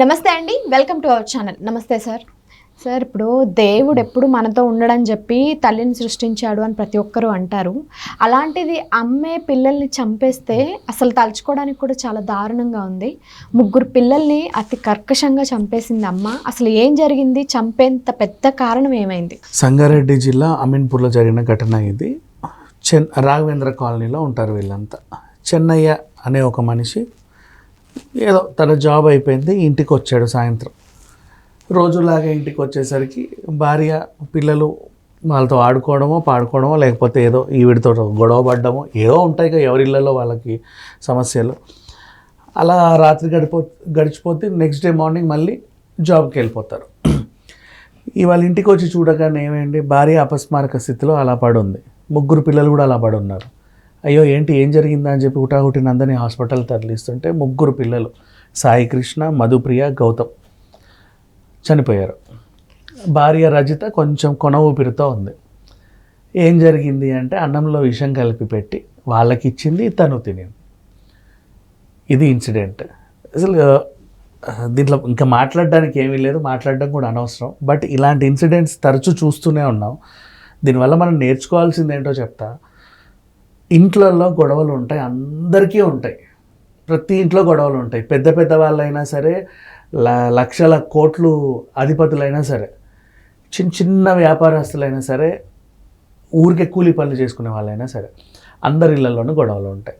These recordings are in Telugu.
నమస్తే అండి వెల్కమ్ టు అవర్ ఛానల్. నమస్తే సార్. సార్ ఇప్పుడు దేవుడు ఎప్పుడు మనతో ఉండడని చెప్పి తల్లిని సృష్టించాడు అని ప్రతి ఒక్కరూ అంటారు. అలాంటిది అమ్మే పిల్లల్ని చంపేస్తే అసలు తలుచుకోవడానికి కూడా చాలా దారుణంగా ఉంది. ముగ్గురు పిల్లల్ని అతి కర్కశంగా చంపేసింది అమ్మ. అసలు ఏం జరిగింది? చంపేంత పెద్ద కారణం ఏమైంది? సంగారెడ్డి జిల్లా అమీన్పూర్లో జరిగిన ఘటన ఇది. చెన్ రాఘవేంద్ర కాలనీలో ఉంటారు వీళ్ళంతా. చెన్నయ్య అనే ఒక మనిషి ఏదో తన జాబ్ అయిపోయింది ఇంటికి వచ్చాడు సాయంత్రం. రోజులాగా ఇంటికి వచ్చేసరికి భార్య పిల్లలు వాళ్ళతో ఆడుకోవడమో పాడుకోవడమో లేకపోతే ఏదో ఈవిడితో గొడవ పడ్డమో ఏదో ఉంటాయి కదా ఎవరిళ్ళలో వాళ్ళకి సమస్యలు. అలా రాత్రి గడిపో గడిచిపోతే నెక్స్ట్ డే మార్నింగ్ మళ్ళీ జాబ్కి వెళ్ళిపోతారు. ఇవాళ ఇంటికి వచ్చి చూడగానే ఏమేంటి భార్య అపస్మారక స్థితిలో అలా పడుంది. ముగ్గురు పిల్లలు కూడా అలా పడున్నారు. అయ్యో ఏంటి ఏం జరిగిందా అని చెప్పి హుటాహుటిన అందరినీ హాస్పిటల్ తరలిస్తుంటే ముగ్గురు పిల్లలు సాయి కృష్ణ మధుప్రియ గౌతమ్ చనిపోయారు. భార్య రజిత కొంచెం కొన ఊపిరితో ఉంది. ఏం జరిగింది అంటే అన్నంలో విషం కలిపి పెట్టి వాళ్ళకి ఇచ్చింది తను తినింది. ఇది ఇన్సిడెంట్. అసలు దీంట్లో ఇంకా మాట్లాడడానికి ఏమీ లేదు మాట్లాడడం కూడా అనవసరం. బట్ ఇలాంటి ఇన్సిడెంట్స్ తరచూ చూస్తూనే ఉన్నాం. దీనివల్ల మనం నేర్చుకోవాల్సింది ఏంటో చెప్తా. ఇంట్లలో గొడవలు ఉంటాయి అందరికీ ఉంటాయి. ప్రతి ఇంట్లో గొడవలు ఉంటాయి. పెద్ద పెద్ద వాళ్ళైనా సరే ల- లక్షల కోట్లు అధిపతులైనా సరే చిన్న చిన్న వ్యాపారస్తులైనా సరే ఊరికే కూలి పనులు చేసుకునే వాళ్ళైనా సరే అందరి ఇళ్ళలోనూ గొడవలు ఉంటాయి.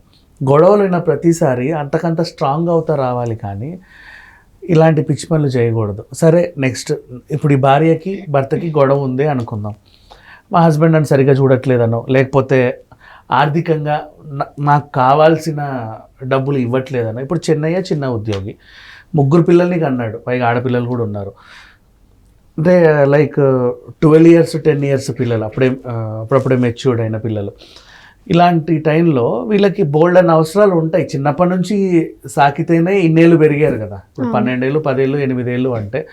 గొడవలు అయిన ప్రతిసారి అంతకంత స్ట్రాంగ్ అవుతా రావాలి కానీ ఇలాంటి పిచ్చి పనులు చేయకూడదు. సరే నెక్స్ట్ ఇప్పుడు ఈ భార్యకి భర్తకి గొడవ ఉంది అనుకుందాం. మా హస్బెండ్ నన్ను సరిగ్గా చూడట్లేదనో లేకపోతే ఆర్థికంగా నాకు కావాల్సిన డబ్బులు ఇవ్వట్లేదనో ఇప్పుడు చెన్నయ్య చిన్న ఉద్యోగి. ముగ్గురు పిల్లల్ని కన్నాడు. పైగా ఆడపిల్లలు కూడా ఉన్నారు. అంటే like twelve years ten years పిల్లలు. అప్పుడే అప్పుడప్పుడే మెచ్యూర్డ్ అయిన పిల్లలు. ఇలాంటి టైంలో వీళ్ళకి బోల్డ్ అన్న అవసరాలు ఉంటాయి. చిన్నప్పటి నుంచి సాకితేనే ఇన్నేళ్ళు పెరిగారు కదా. ఇప్పుడు పన్నెండేళ్ళు పదేళ్ళు ఎనిమిదేళ్ళు అంటే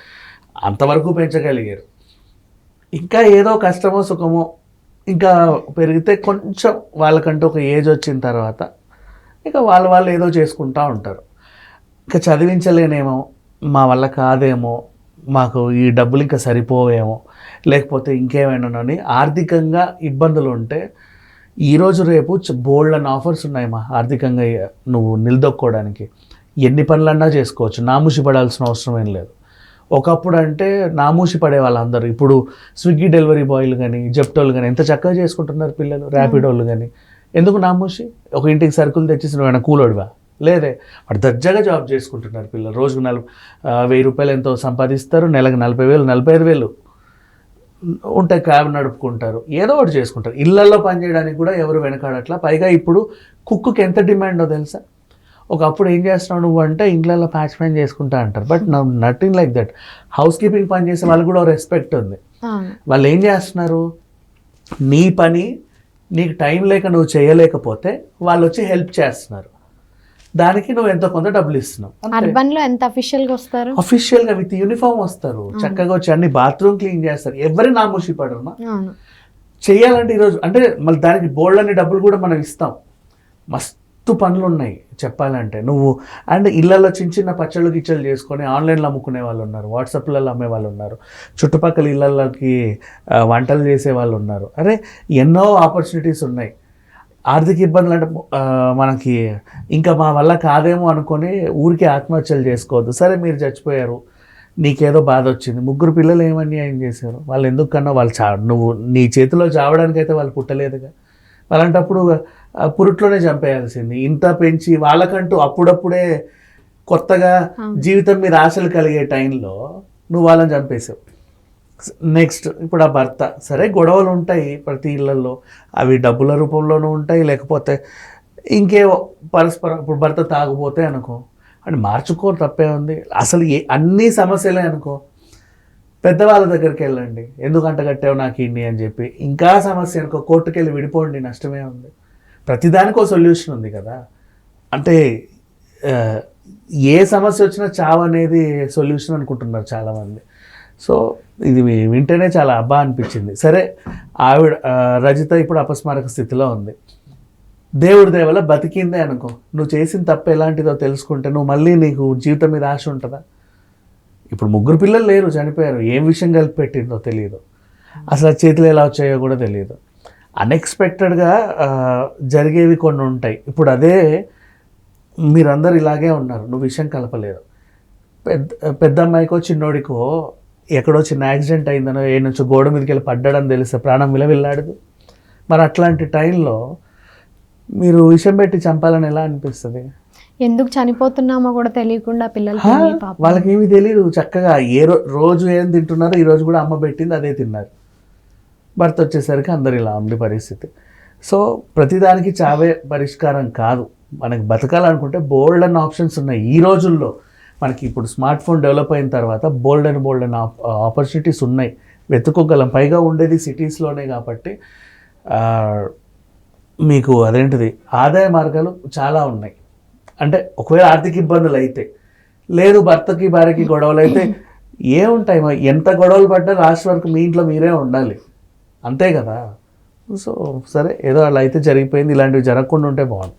అంతవరకు పెంచగలిగారు. ఇంకా ఏదో కష్టమో సుఖమో ఇంకా పెరిగితే కొంచెం వాళ్ళకంటూ ఒక ఏజ్ వచ్చిన తర్వాత ఇక వాళ్ళ వాళ్ళు ఏదో చేసుకుంటూ ఉంటారు. ఇంకా చదివించలేనేమో మా వల్ల కాదేమో మాకు ఈ డబ్బులు ఇంకా సరిపోవేమో లేకపోతే ఇంకేమైనానని ఆర్థికంగా ఇబ్బందులు ఉంటే ఈరోజు రేపు బోల్డ్ అని ఆఫర్స్ ఉన్నాయమ్మా ఆర్థికంగా నువ్వు నిలదొక్కోవడానికి ఎన్ని పనులన్నా చేసుకోవచ్చు. నాముషి పడాల్సిన అవసరం ఏం లేదు. ఒకప్పుడు అంటే నామూసి పడే వాళ్ళందరూ ఇప్పుడు స్విగ్గీ డెలివరీ బాయ్లు కానీ జెప్టోలు కానీ ఎంత చక్కగా చేసుకుంటున్నారు పిల్లలు ర్యాపిడోలు కానీ ఎందుకు నామూసి? ఒక ఇంటికి సరుకులు తెచ్చేసి నువ్వు కూలోడివా లేదే. వాడు దర్జాగా జాబ్ చేసుకుంటున్నారు పిల్లలు. రోజుకు నలభై వెయ్యి రూపాయలు ఎంతో సంపాదిస్తారు నెలకు నలభై వేలు నలభై ఐదు వేలు. ఉంటాయి క్యాబ్ నడుపుకుంటారు. ఏదో ఒకటి చేసుకుంటారు. ఇళ్ళలో పనిచేయడానికి కూడా ఎవరు వెనకాడట్లా. పైగా ఇప్పుడు కుక్కుకి ఎంత డిమాండో తెలుసా? ఒకప్పుడు ఏం చేస్తున్నావు నువ్వు అంటే ఇంట్లలో ప్యాచ్ పని చేసుకుంటా అంటారు. But nothing like that house keeping పని చేసే వాళ్ళకి కూడా రెస్పెక్ట్ ఉంది. వాళ్ళు ఏం చేస్తున్నారు? నీ పని నీకు టైం లేక నువ్వు చేయలేకపోతే వాళ్ళు వచ్చి హెల్ప్ చేస్తున్నారు. దానికి నువ్వు ఎంతో కొంత డబ్బులు ఇస్తున్నావు. అర్బన్లో ఎంత అఫీషియల్గా వస్తారు? అఫీషియల్గా విత్ యూనిఫామ్ వస్తారు. చక్కగా వచ్చి అన్ని బాత్రూమ్ క్లీన్ చేస్తారు. ఎవరి నామూషి పడరు చేయాలంటే ఈరోజు అంటే మళ్ళీ దానికి బోల్డ్ అనే డబ్బులు కూడా మనం ఇస్తాం. మస్తు పనులు ఉన్నాయి చెప్పాలంటే. నువ్వు అండ్ ఇళ్ళల్లో చిన్న చిన్న పచ్చళ్ళు గిచ్చలు చేసుకొని ఆన్లైన్లో అమ్ముకునే వాళ్ళు ఉన్నారు వాట్సాప్లలో అమ్మే వాళ్ళు ఉన్నారు చుట్టుపక్కల ఇళ్ళకి వంటలు చేసే వాళ్ళు ఉన్నారు. అరే ఎన్నో ఆపర్చునిటీస్ ఉన్నాయి. ఆర్థిక ఇబ్బందులు అంటే మనకి ఇంకా మా వల్ల కాదేమో అనుకొని ఊరికే ఆత్మహత్యలు చేసుకోవద్దు. సరే మీరు చచ్చిపోయారు నీకేదో బాధ వచ్చింది. ముగ్గురు పిల్లలు ఏం చేశారు? వాళ్ళు ఎందుకు కన్నా వాళ్ళు చా నువ్వు నీ చేతిలో చావడానికైతే వాళ్ళు పుట్టలేదుగా? అలాంటప్పుడు పురుట్లోనే చంపేయాల్సింది. ఇంత పెంచి వాళ్ళకంటూ అప్పుడప్పుడే కొత్తగా జీవితం మీద ఆశలు కలిగే టైంలో నువ్వు వాళ్ళని చంపేశావు నెక్స్ట్ ఇప్పుడు ఆ భర్త సరే గొడవలు ఉంటాయి ప్రతి ఇళ్ళల్లో అవి డబ్బుల రూపంలోనూ ఉంటాయి లేకపోతే ఇంకేవో పరస్పరం ఇప్పుడు భర్త తాగుపోతే అనుకో. అని మార్చుకో తప్పే ఉంది. అసలు ఏ అన్ని సమస్యలే అనుకో. పెద్దవాళ్ళ దగ్గరికి వెళ్ళండి. ఎందుకు అంట కట్టావు నాకు ఇన్ని అని చెప్పి. ఇంకా సమస్య అనుకో కోర్టుకి వెళ్ళి విడిపోండి నష్టమే ఉంది. ప్రతిదానికి ఒక సొల్యూషన్ ఉంది కదా. అంటే ఏ సమస్య వచ్చినా చావు అనేది సొల్యూషన్ అనుకుంటున్నారు చాలామంది. సో ఇది వింటేనే చాలా అబ్బా అనిపించింది. సరే ఆవిడ రజిత ఇప్పుడు అపస్మారక స్థితిలో ఉంది. దేవుడి దేవల బతికిందే అనుకో. నువ్వు చేసిన తప్పు ఎలాంటిదో తెలుసుకుంటే నువ్వు మళ్ళీ నీకు జీవితం మీద ఆశ ఉంటుందా? ఇప్పుడు ముగ్గురు పిల్లలు లేరు చనిపోయారు. ఏం విషయం కలిపి పెట్టిందో తెలియదు అసలు ఆ చేతులు ఎలా వచ్చాయో కూడా తెలియదు అన్ఎక్స్పెక్టెడ్గా జరిగేవి కొన్ని ఉంటాయి. ఇప్పుడు అదే మీరందరు ఇలాగే ఉన్నారు. నువ్వు విషయం కలపలేదు. పెద్ద పెద్ద అమ్మాయికో చిన్నోడికో ఎక్కడో చిన్న యాక్సిడెంట్ అయిందనో ఏ నుంచో గోడ మీదకి వెళ్ళి పడ్డాడని తెలిస్తే ప్రాణం విలవిల్లాడదు. మరి అట్లాంటి టైంలో మీరు విషం పెట్టి చంపాలని ఎలా అనిపిస్తుంది? ఎందుకు చనిపోతున్నామో కూడా తెలియకుండా పిల్లలకి హా, ఏమీ తెలియదు చక్కగా ఏ రోజు ఏం తింటున్నారో ఈ రోజు కూడా అమ్మ పెట్టింది అదే తిన్నారు. భర్త వచ్చేసరికి అందరు ఇలా ఉంది పరిస్థితి. సో ప్రతిదానికి చావే పరిష్కారం కాదు. మనకి బతకాలనుకుంటే బోల్డ్ అన్న ఆప్షన్స్ ఉన్నాయి. ఈ రోజుల్లో మనకి ఇప్పుడు స్మార్ట్ ఫోన్ డెవలప్ అయిన తర్వాత బోల్డ్ అండ్ బోల్డ్ అండ్ ఆపర్చునిటీస్ ఉన్నాయి. వెతుక్కోగలం. పైగా ఉండేది సిటీస్లోనే కాబట్టి మీకు అదేంటిది? ఆదాయ మార్గాలు చాలా ఉన్నాయి. అంటే ఒకవేళ ఆర్థిక ఇబ్బందులు అయితే లేదు భర్తకి భార్యకి గొడవలు అయితే ఏముంటాయి ఎంత గొడవలు పడ్డా లాస్ట్ వరకు మీ ఇంట్లో మీరే ఉండాలి. అంతే కదా? సో సరే ఏదో అలా అయితే జరిగిపోయింది. ఇలాంటివి జరగకుండా ఉంటే బాగుంది